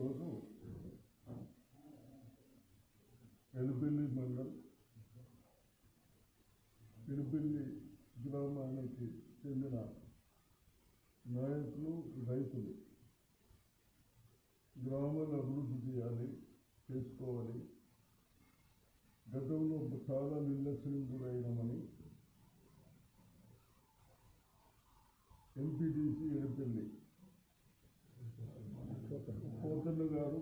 ఈరోజు ఎలుపల్లి మండలం ఎలుపల్లి గ్రామానికి చెందిన నాయకులు రైతులు. గ్రామాన్ని అభివృద్ధి చేయాలి చేసుకోవాలి. గతంలో చాలా నిర్లక్ష్యం గురైనామని ఎంపీటీసీ ఎడపల్లి పోతన్న గారు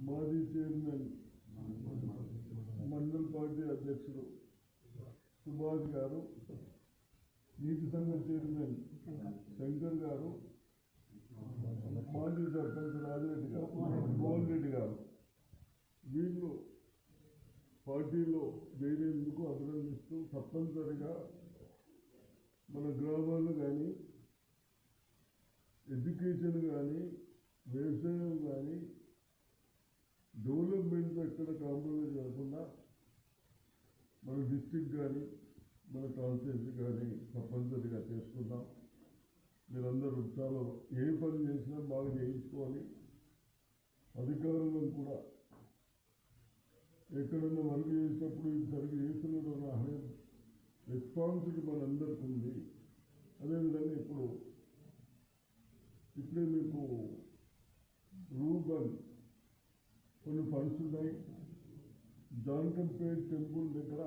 మాజీ చైర్మన్ మండల్ పార్టీ అధ్యక్షుడు సుభాష్ గారు నీతి సంఘ చైర్మన్ శంకర్ గారు మాజీ సర్పంచ్ రాజిరెడ్డి గారు మోహన్ రెడ్డి గారు. వీళ్ళు పార్టీలో చేరేందుకు అభినందిస్తూ తప్పనిసరిగా మన గ్రామాలు కానీ ఎడ్యుకేషన్ కానీ ఎక్కడ కాంప్రమైజ్ కాకుండా మన డిస్టిక్ కానీ మన కాన్స్టిట్యూన్సీ కానీ తప్పనిసరిగా చేసుకుందాం. మీరందరూ చాలా ఏ పని చేసినా బాగా చేయించుకోవాలి. అధికారులను కూడా ఎక్కడన్నా వర్క్ చేసేటప్పుడు ఇది సరిగ్గా చేస్తున్నాడు అనే రెస్పాన్సిబిలిటీ మనందరికీ ఉంది. అదేవిధంగా ఇప్పుడు ఇప్పుడే మీకు రూబన్ కొన్ని ఫండ్స్ ఉన్నాయి. జాన్కంపేట్ టెంపుల్ దగ్గర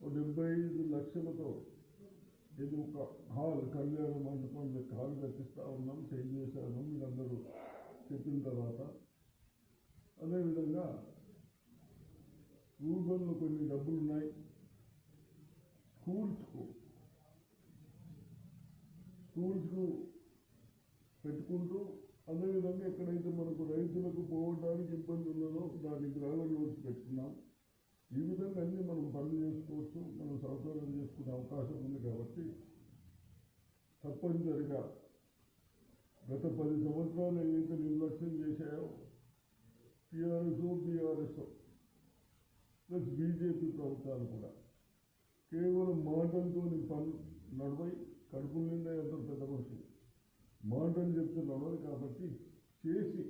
ఒక డెబ్బై ఐదు లక్షలతో ఇది ఒక హాల్ కళ్యాణ మండపం లెక్క హాల్ కట్టిస్తూ ఉన్నాం చేంజ్ చేశాను మీరందరూ చెప్పిన తర్వాత. అదేవిధంగా రూబన్లో కొన్ని డబ్బులు ఉన్నాయి స్కూల్స్కు స్కూల్స్కు పెట్టుకుంటూ అదేవిధంగా ఎక్కడైతే మనకు రైతులకు పోవడానికి ఇబ్బంది ఉన్నదో దాన్ని గ్రామంలోకి పెట్టుకున్నాం. ఈ విధంగా అన్ని మనం పనులు చేసుకోవచ్చు మనం సౌకర్యం చేసుకునే అవకాశం ఉంది కాబట్టి తప్పనిసరిగా గత పది సంవత్సరాలు ఏదైతే నిర్లక్ష్యం చేశాయో టీఆర్ఎస్ బీఆర్ఎస్ ప్లస్ బీజేపీ ప్రభుత్వాలు కూడా కేవలం మాటలతో పని నడవై కడుపుల నిండా ఎంతో పెద్ద మనుషులు మాటలు చెప్తే నడవదు కాబట్టి చేసి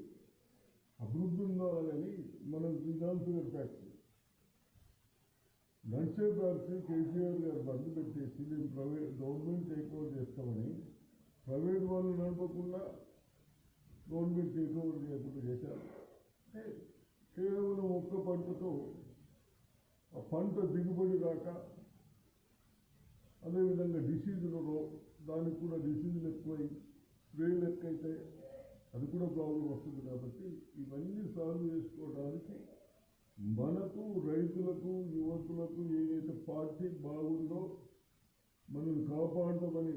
అభివృద్ధి ఉండాలని మనం చూడాల్సిన ఫ్యాక్ట్ నడిచే పార్టీ కేసీఆర్ గారు బంద్ పెట్టేసి మేము ప్రైవేట్ గవర్నమెంట్ టేక్ ఓవర్ చేస్తామని ప్రైవేట్ వాళ్ళు నడపకుండా గవర్నమెంట్ టేక్ ఓవర్ చేయకుండా చేశారు. కేవలం ఒక్క పంటతో ఆ పంట దిగుబడి రాక అదేవిధంగా డిసీజులు దానికి కూడా డిసీజులు ఎక్కువై వేలు ఎక్కువైతే అది కూడా ప్రాబ్లం వస్తుంది కాబట్టి ఇవన్నీ సాల్వ్ చేసుకోవడానికి మనకు రైతులకు యువకులకు ఏదైతే పార్టీ బాగుందో మనం కాపాడమని